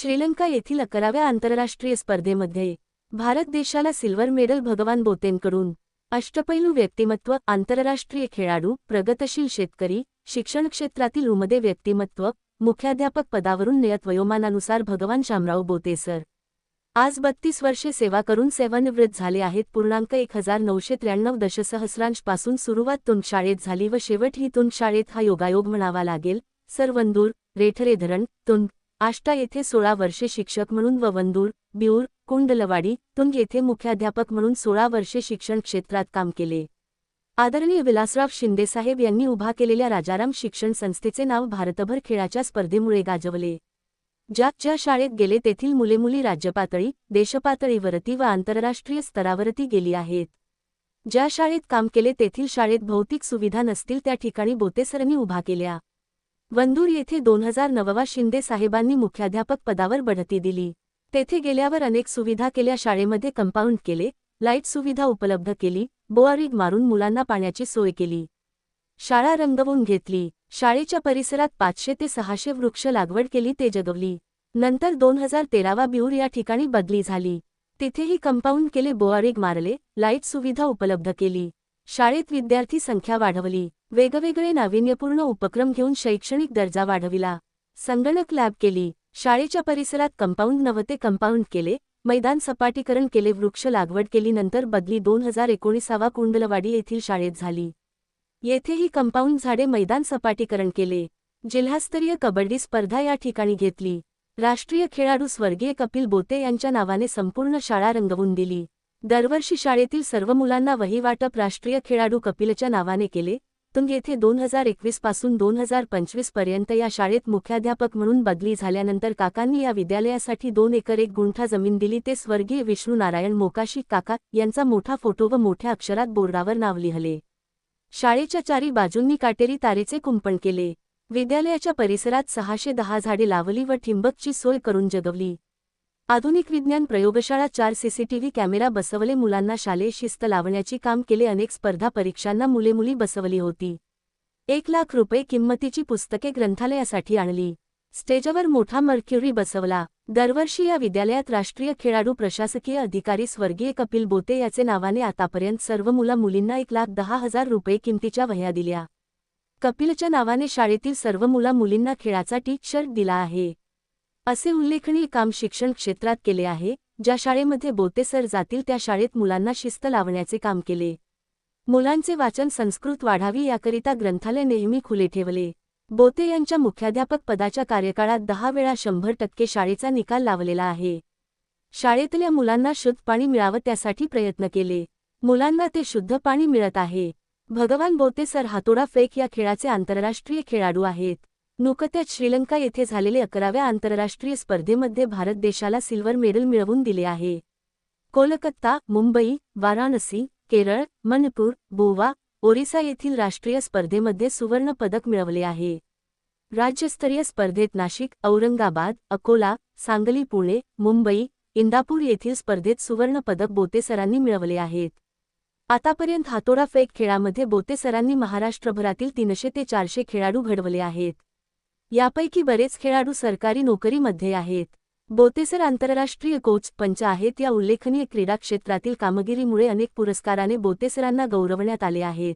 श्रीलंका येथील अकराव्या आंतरराष्ट्रीय स्पर्धेमध्ये भारत देशाला सिल्वर मेडल भगवान बोतेंकडून अष्टपैलू व्यक्तिमत्व आंतरराष्ट्रीय खेळाडू प्रगतशील शेतकरी शिक्षण क्षेत्रातील उमदे व्यक्तिमत्व मुख्याध्यापक पदावरून नियत वयोमानानुसार भगवान शामराव बोते सर. आज बत्तीस वर्षे सेवा करून सेवानिवृत्त झाले आहेत. पूर्णांक एक हजार नऊशे त्र्याण्णव दशसहस्रांशपासून सुरुवात तुंगशाळेत झाली व शेवट ही तुंगशाळेत हा योगायोग म्हणावा लागेल. सरवंदूर रेठरे धरण तुंग आष्टा येथे सोळा वर्षे शिक्षक म्हणून व वंदूर बिऊर कुंडलवाडी तुंग येथे मुख्याध्यापक म्हणून सोळा वर्षे शिक्षण क्षेत्रात काम केले. आदरणीय विलासराव शिंदेसाहेब यांनी उभा केलेल्या राजाराम शिक्षण संस्थेचे नाव भारतभर खेळाच्या स्पर्धेमुळे गाजवले. ज्या ज्या शाळेत गेले तेथील मुले मुली राज्यपातळी देशपातळीवरती व आंतरराष्ट्रीय स्तरावरती गेली आहेत. ज्या शाळेत काम केले तेथील शाळेत भौतिक सुविधा नसतील त्या ठिकाणी बोतेसरनी उभा केल्या. वंदूर येथे दोन हजार नववा शिंदे साहेबांनी मुख्याध्यापक पदावर बढती दिली. तेथे गेल्यावर अनेक सुविधा केल्या शाळेमध्ये कंपाऊंड केले लाइट सुविधा उपलब्ध केली बोआरीग मारून मुलांना पाण्याची सोय केली. शाळा रंगवून घेतली. शाळेच्या परिसरात पाचशे ते सहाशे वृक्ष लागवड केली ते जगवली. नंतर दोन हजार तेरावा बिऊर या ठिकाणी बदली झाली. तिथेही कंपाऊंड केले बोआरीग मारले लाइट सुविधा उपलब्ध केली. शाळेत विद्यार्थी संख्या वाढवली. वेगवेगळे नाविन्यपूर्ण उपक्रम घेऊन शैक्षणिक दर्जा वाढविला. संगणक लॅब केली. शाळेच्या परिसरात कंपाऊंड नवते कंपाऊंड केले. मैदान सपाटीकरण केले. वृक्ष लागवड केली. नंतर बदली दोन हजार एकोणीसावा कुंडलवाडी येथील शाळेत झाली. येथेही कंपाऊंड झाडे मैदान सपाटीकरण केले. जिल्हास्तरीय कबड्डी स्पर्धा या ठिकाणी घेतली. राष्ट्रीय खेळाडू स्वर्गीय कपिल बोते यांच्या नावाने संपूर्ण शाळा रंगवून दिली. दरवर्षी शाळेतील सर्व मुलांना वहीवाटप राष्ट्रीय खेळाडू कपिलच्या नावाने केले. तुंग येथे दोन हजार एकवीसपासून दोन हजार पंचवीसपर्यंत या शाळेत मुख्याध्यापक म्हणून बदली झाल्यानंतर काकांनी या विद्यालयासाठी दोन एकर एक गुंठा जमीन दिली. ते स्वर्गीय विष्णू नारायण मोकाशी काका यांचा मोठा फोटो व मोठ्या अक्षरात बोर्डावर नाव लिहले. शाळेच्या चारी बाजूंनी काटेरी तारेचे कुंपण केले. विद्यालयाच्या परिसरात सहाशे दहा झाडे लावली व ठिंबकची सोय करून जगवली. आधुनिक विज्ञान प्रयोगशाळा चार सीसीटीव्ही कॅमेरा बसवले मुलांना शालेय शिस्त लावण्याची काम केले अनेक स्पर्धा परीक्षांना मुले मुली बसवली होती. एक लाख रुपये किंमतीची पुस्तके ग्रंथालयासाठी आणली. स्टेजवर मोठा मर्क्युरी बसवला. दरवर्षी या विद्यालयात राष्ट्रीय खेळाडू प्रशासकीय अधिकारी स्वर्गीय कपिल बोते याचे नावाने आतापर्यंत सर्व मुला मुलींना एक लाख दहा हजार रुपये किमतीच्या वह्या दिल्या. कपिलच्या नावाने शाळेतील सर्व मुला मुलींना खेळाचा टी शर्ट दिला आहे. असे उल्लेखनीय काम शिक्षण क्षेत्रात केले आहे ज्या शाळेमध्ये बोतेसर जातील त्या शाळेत मुलांना शिस्त लावण्याचे काम केले. मुलांचे वाचन संस्कृत वाढावी याकरिता ग्रंथालय नेहमी खुले ठेवले. बोते यांच्या मुख्याध्यापक पदाच्या कार्यकाळात दहा वेळा शंभर टक्के शाळेचा निकाल लावलेला आहे. शाळेतल्या मुलांना शुद्ध पाणी मिळावं त्यासाठी प्रयत्न केले. मुलांना ते शुद्ध पाणी मिळत आहे. भगवान बोतेसर हातोडा फेक या खेळाचे आंतरराष्ट्रीय खेळाडू आहेत. नुकत्याच श्रीलंका येथे झालेले अकराव्या आंतरराष्ट्रीय स्पर्धेमध्ये भारत देशाला सिल्वर मेडल मिळवून दिले आहे. कोलकाता मुंबई वाराणसी केरळ मणिपूर गोवा ओरिसा येथील राष्ट्रीय स्पर्धेमध्ये सुवर्ण पदक मिळवले आहे. राज्यस्तरीय स्पर्धेत नाशिक औरंगाबाद अकोला सांगली पुणे मुंबई इंदापूर येथील स्पर्धेत सुवर्ण पदक बोतेसरांनी मिळवले आहेत. आतापर्यंत हातोडा फेक खेळामध्ये बोतेसरांनी महाराष्ट्रभरातील तीनशे ते चारशे खेळाडू घडवले आहेत. यापैकी बरेच खेळाडू सरकारी नोकरीमध्ये आहेत. बोतेसर आंतरराष्ट्रीय कोच पंच आहेत या उल्लेखनीय क्रीडा क्षेत्रातील कामगिरीमुळे अनेक पुरस्काराने बोतेसरांना गौरवण्यात आले आहेत.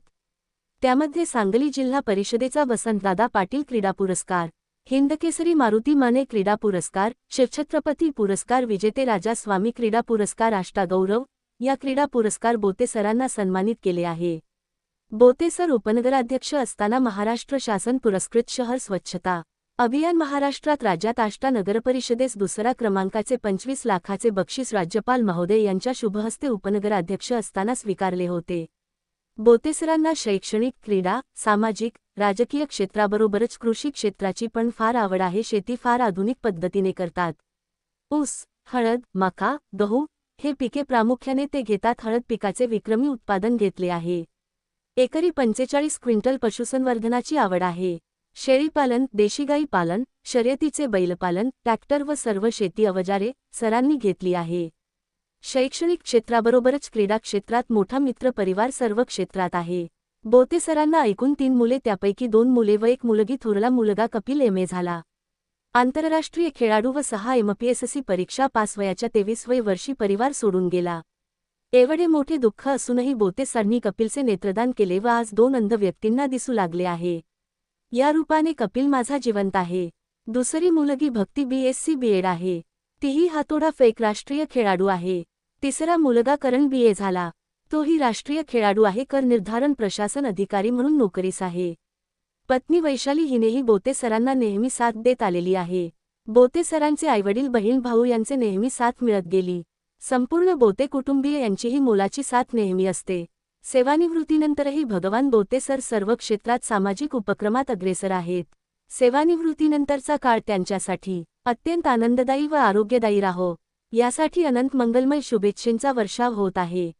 त्यामध्ये सांगली जिल्हा परिषदेचा वसंतदादा पाटील क्रीडा पुरस्कार हिंदकेसरी मारुती माने क्रीडा पुरस्कार शिवछत्रपती पुरस्कार विजेते राजा स्वामी क्रीडा पुरस्कार आष्टागौरव या क्रीडा पुरस्कार बोतेसरांना सन्मानित केले आहे. बोतेसर उपनगराध्यक्ष असताना महाराष्ट्र शासन पुरस्कृत शहर स्वच्छता अभियान महाराष्ट्रात राज्यात आष्टा नगरपरिषदेस दुसरा क्रमांकाचे पंचवीस लाखाचे बक्षीस राज्यपाल महोदय यांच्या शुभहस्ते उपनगराध्यक्ष असताना स्वीकारले होते. बोतेसरांना शैक्षणिक क्रीडा सामाजिक राजकीय क्षेत्राबरोबरच कृषी क्षेत्राची पण फार आवड आहे शेती फार आधुनिक पद्धतीने करतात. ऊस हळद मका गहू हे पिके प्रामुख्याने ते घेतात हळद पिकाचे विक्रमी उत्पादन घेतले आहे. एकरी पंचेचाळीस क्विंटल पशुसंवर्धनाची आवड आहे. शेळीपालन देशीगाई पालन शर्यतीचे बैलपालन ट्रॅक्टर व सर्व शेती अवजारे सरांनी घेतली आहे. शैक्षणिक क्षेत्राबरोबरच क्रीडा क्षेत्रात मोठा मित्र परिवार सर्व क्षेत्रात आहे. बोते सरांना ऐकून तीन मुले त्यापैकी दोन मुले व एक मुलगी थोरला मुलगा कपिल एम. ए. झाला. आंतरराष्ट्रीय खेळाडू व सहा एमपीएससी परीक्षा पास वयाच्या तेवीस वय वर्षी परिवार सोडून गेला. एवढे मोठे दुःख असूनही बोते सरांनी कपिलचे नेत्रदान केले व आज दोन अंध व्यक्तींना दिसू लागले आहे. या रूपाने कपिल माझा जिवंत आहे. दुसरी मुलगी भक्ती बीएससी बीएड आहे. तीही हातोडा फेक राष्ट्रीय खेळाडू आहे. तिसरा मुलगा करण बीए झाला. तोही राष्ट्रीय खेळाडू आहे कर निर्धारण प्रशासन अधिकारी म्हणून नोकरीस आहे. पत्नी वैशाली हिनेही बोते सरांना नेहमी साथ देत आलेली आहे. बोते सरांचे आईवडील बहीण भाऊ यांचे नेहमी साथ मिळत गेली. संपूर्ण बोते कुटुंबीय यांचीही मोलाची साथ नेहमी असते. सेवानिवृत्तीनंतरही भगवान बोते सर सर्व क्षेत्रात सामाजिक उपक्रमात अग्रेसर आहेत. सेवानिवृत्तीनंतरचा काळ त्यांच्यासाठी अत्यंत आनंददायी व आरोग्यदायी राहो. यासाठी अनंत मंगलमय शुभेच्छेंचा वर्षाव होत आहे.